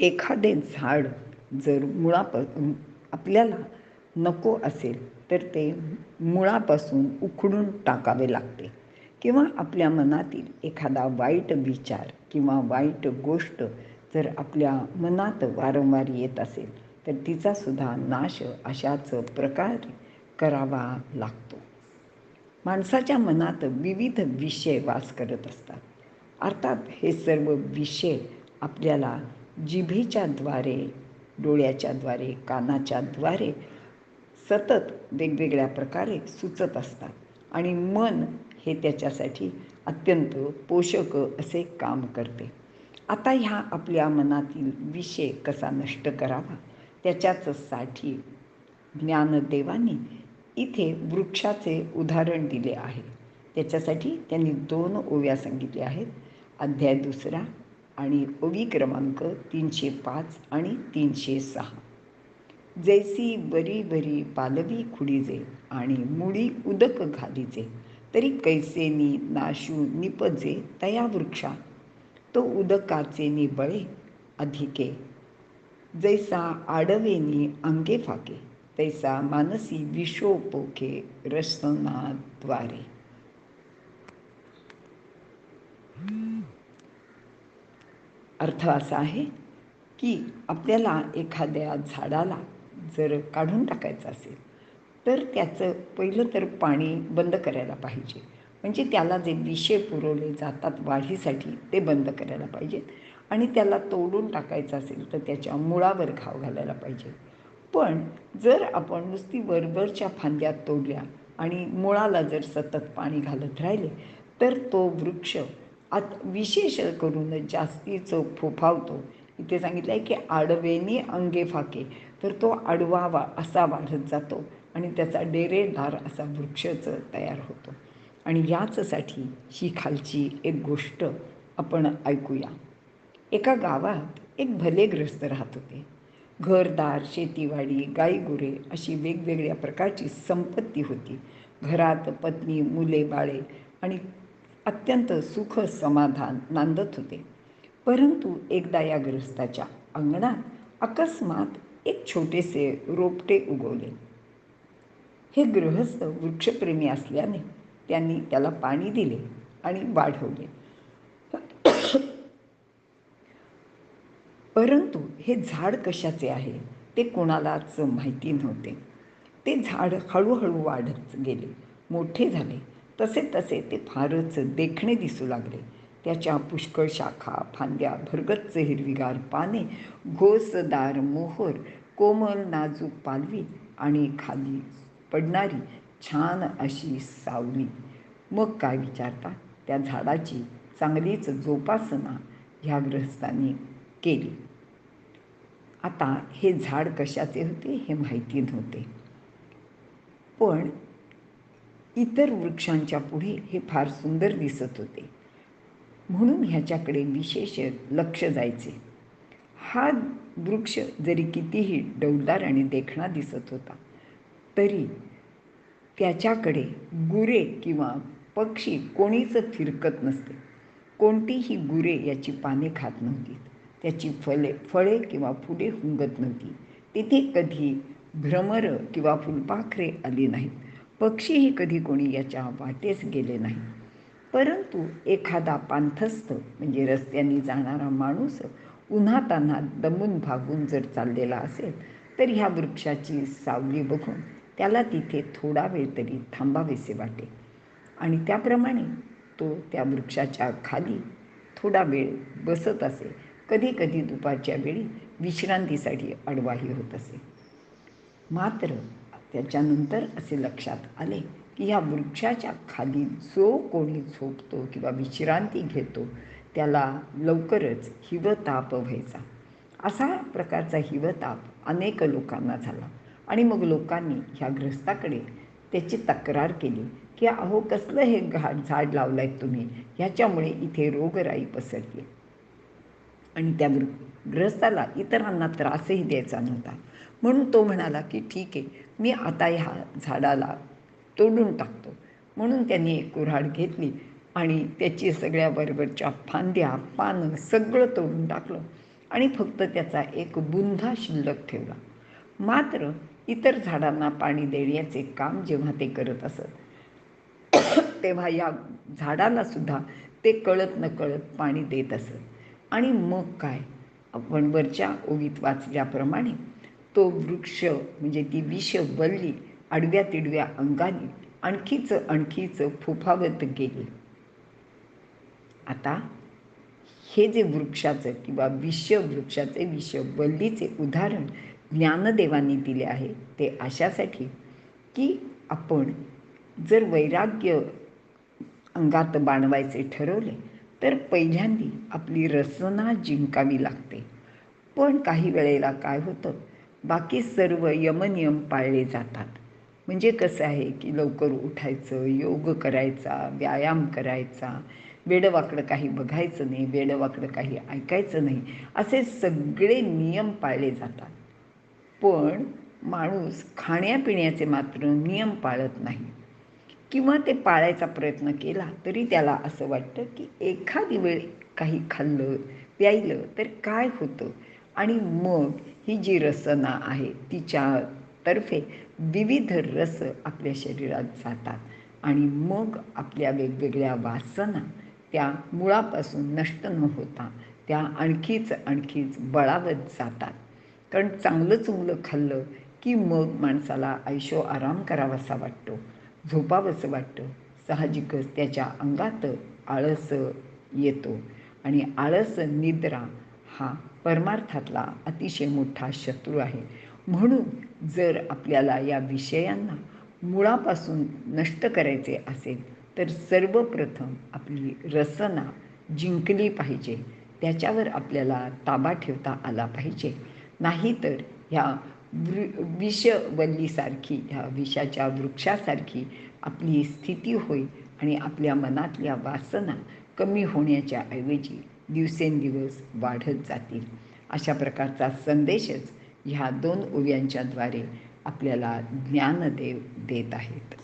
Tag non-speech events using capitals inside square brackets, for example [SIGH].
एखादे झाड जर मुळाप आपल्याला नको असेल तर ते मुळापासून उखडून टाकावे लागते. किंवा आपल्या मनातील एखादा वाईट विचार किंवा वाईट गोष्ट जर आपल्या मनात वारंवार येत असेल तर तिचासुद्धा नाश अशाच प्रकारे करावा लागतो. माणसाच्या मनात विविध विषय वास करत असतात. अर्थात हे सर्व विषय आपल्याला जिभेच्या द्वारे डोळ्याच्या द्वारे कानाच्या द्वारे सतत वेगवेगळ्या प्रकारे सुचत असतात. आणि मन हे त्याच्यासाठी अत्यंत पोषक असे काम करते. आता ह्या आपल्या मनातील विषय कसा नष्ट करावा त्याच्याचसाठी ज्ञानदेवानी इथे वृक्षाचे उदाहरण दिले आहे. त्याच्यासाठी त्यांनी दोन ओव्या सांगितल्या आहेत. अध्याय दुसरा आणि ओवी क्रमांक तीनशे पाच आणि तीनशे सहा. जैसी बरी बरी पालवी खुडीजे आणि मुळी उदक घालीजे तरी कैसेनी नाशू निपजे तया वृक्षा तो उदकाचे निबळे अधिके. जैसा आडवेनी अंगे फाके तैसा मानसी विशोपोखे रसनाद्वारे. अर्थ असा आहे की आपल्याला एखाद्या झाडाला जर काढून टाकायचं असेल तर त्याचं पहिलं तर पाणी बंद करायला पाहिजे. म्हणजे त्याला जे विषय पुरवले जातात वाढीसाठी ते बंद करायला पाहिजेत आणि त्याला तोडून टाकायचं असेल तर त्याच्या मुळावर घाव घालायला पाहिजे. पण जर आपण नुसती वरवरच्या फांद्यात तोडल्या आणि मुळाला जर सतत पाणी घालत राहिले तर तो वृक्ष आत विशेष करून जास्तीचं फोफावतो. इथे सांगितलं आहे की आडवेनी अंगे फाके तर तो आडवा वा असा वाढत जातो आणि त्याचा डेरेदार असा वृक्षच तयार होतो. आणि याचसाठी ही खालची एक गोष्ट आपण ऐकूया. एका गावात एक भलेग्रस्त राहत होते. घरदार शेतीवाडी गाईगुरे अशी वेगवेगळ्या प्रकारची संपत्ती होती. घरात पत्नी मुले बाळे आणि अत्यंत सुख समाधान नांदत होते. परंतु एकदा या ग्रस्ताच्या अंगणात अकस्मात एक छोटेसे रोपटे उगवले. हे गृहस्थ वृक्षप्रेमी असल्याने त्यांनी त्याला पाणी दिले आणि वाढवले. परंतु हे झाड कशाचे आहे ते कोणालाच माहिती नव्हते. ते झाड हळूहळू वाढत गेले. मोठे झाले. तसे तसे ते फारच देखणे दिसू लागले. त्याच्या पुष्कळ शाखा फांद्या भरगच्च हिरवीगार पाने घोसदार मोहर कोमल नाजूक पालवी आणि खाली पडणारी छान अशी सावली. मग काय विचारता? त्या झाडाची चांगलीच जोपासना ह्या ग्रहस्थांनी केली. आता हे झाड कशाचे होते हे माहिती नव्हते. पण इतर वृक्षांच्या पुढे हे फार सुंदर दिसत होते. म्हणून ह्याच्याकडे विशेष लक्ष जायचे. हा वृक्ष जरी कितीही डौलदार आणि देखणा दिसत होता तरी त्याच्याकडे गुरे किंवा पक्षी कोणीच फिरकत नसते. कोणतीही गुरे याची पाने खात नव्हती त्याची फले फळे किंवा फुले हुंगत नव्हती. तिथे कधी भ्रमर किंवा फुलपाखरे आली नाहीत. पक्षीही कधी कोणी याच्या वाटेस गेले नाही. परंतु एखादा पांथस्थ म्हणजे रस्त्याने जाणारा माणूस उन्हातान्हात दमून भागून जर चाललेला असेल तर ह्या वृक्षाची सावली बघून त्याला तिथे थोडा वेळ तरी थांबावेसे वाटे. आणि त्याप्रमाणे तो त्या वृक्षाच्या खाली थोडा वेळ बसत असे. कधी कधी दुपारच्या वेळी विश्रांतीसाठी अडवाही होत असे. मात्र त्याच्यानंतर असे लक्षात आले की ह्या वृक्षाच्या खाली जो कोणी झोपतो किंवा विश्रांती घेतो त्याला लवकरच हिवताप व्हायचा. असा प्रकारचा हिवताप अनेक लोकांना झाला. आणि मग लोकांनी ह्या ग्रस्ताकडे त्याची तक्रार केली की अहो कसलं हे घाट झाड लावलं आहे तुम्ही? ह्याच्यामुळे इथे रोगराई पसरली. आणि त्या ग्रस्ताला इतरांना त्रासही द्यायचा नव्हता. म्हणून तो म्हणाला की ठीक आहे मी आता ह्या झाडाला तोडून टाकतो. म्हणून त्यांनी एक कुऱ्हाड घेतली आणि त्याची सगळ्या बरोबरच्या फांद्या पानं सगळं तोडून टाकलं आणि फक्त त्याचा एक बुंधा शिल्लक ठेवला. मात्र इतर झाडांना पाणी देण्याचे काम जेव्हा ते करत असत [COUGHS] तेव्हा या झाडाला सुद्धा ते कळत नकळत पाणी देत असत. आणि मग काय? आपण वरच्या ओळीत वाचल्याप्रमाणे तो वृक्ष म्हणजे ती विष बल्ली आडव्या तिडव्या अंगाने आणखीच आणखीच फोफावत गेली. आता हे जे वृक्षाचं किंवा विश्व वृक्षाचे विश्व विषवल्लीचे उदाहरण ज्ञानदेवांनी दिले आहे ते अशासाठी की आपण जर वैराग्य अंगात बाणवायचे ठरवले तर पहिल्यांदी आपली रसना जिंकावी लागते. पण काही वेळेला काय होतं बाकी सर्व यमनियम पाळले जातात. म्हणजे कसं आहे की लवकर उठायचं योग करायचा व्यायाम करायचा वेडवाकडं काही बघायचं नाही वेडवाकडं काही ऐकायचं नाही असे सगळे नियम पाळले जातात. पण माणूस खाण्यापिण्याचे मात्र नियम पाळत नाही. किंवा ते पाळायचा प्रयत्न केला तरी त्याला असं वाटतं की एखादी वेळ काही खाल्लं प्यायलं तर काय होतं? आणि मग ही जी रसना आहे तिच्यातर्फे विविध रस आपल्या शरीरात जातात आणि मग आपल्या वेगवेगळ्या वासना त्या मुळापासून नष्ट न होता त्या आणखीच आणखीच बळावत जातात. कारण चांगलं चुंगलं खाल्लं की मग माणसाला आयुष्य आराम करावासा वाटतो झोपावंसं वाटतं साहजिकच त्याच्या अंगात आळस येतो आणि आळस निद्रा हा परमार्थातला अतिशय मोठा शत्रू आहे. म्हणून जर आपल्याला या विषयांना मुळापासून नष्ट करायचे असेल तर सर्वप्रथम आपली रसना जिंकली पाहिजे. त्याच्यावर आपल्याला ताबा ठेवता आला पाहिजे. नाहीतर ह्या वृ विषवल्लीसारखी ह्या विषाच्या वृक्षासारखी आपली स्थिती होईल आणि आपल्या मनातल्या वासना कमी होण्याच्या ऐवजी दिवसेंदिवस वाढत जातील. अशा प्रकारचा संदेशच ह्या दोन ओव्यांच्याद्वारे आपल्याला ज्ञानदेव देत आहेत.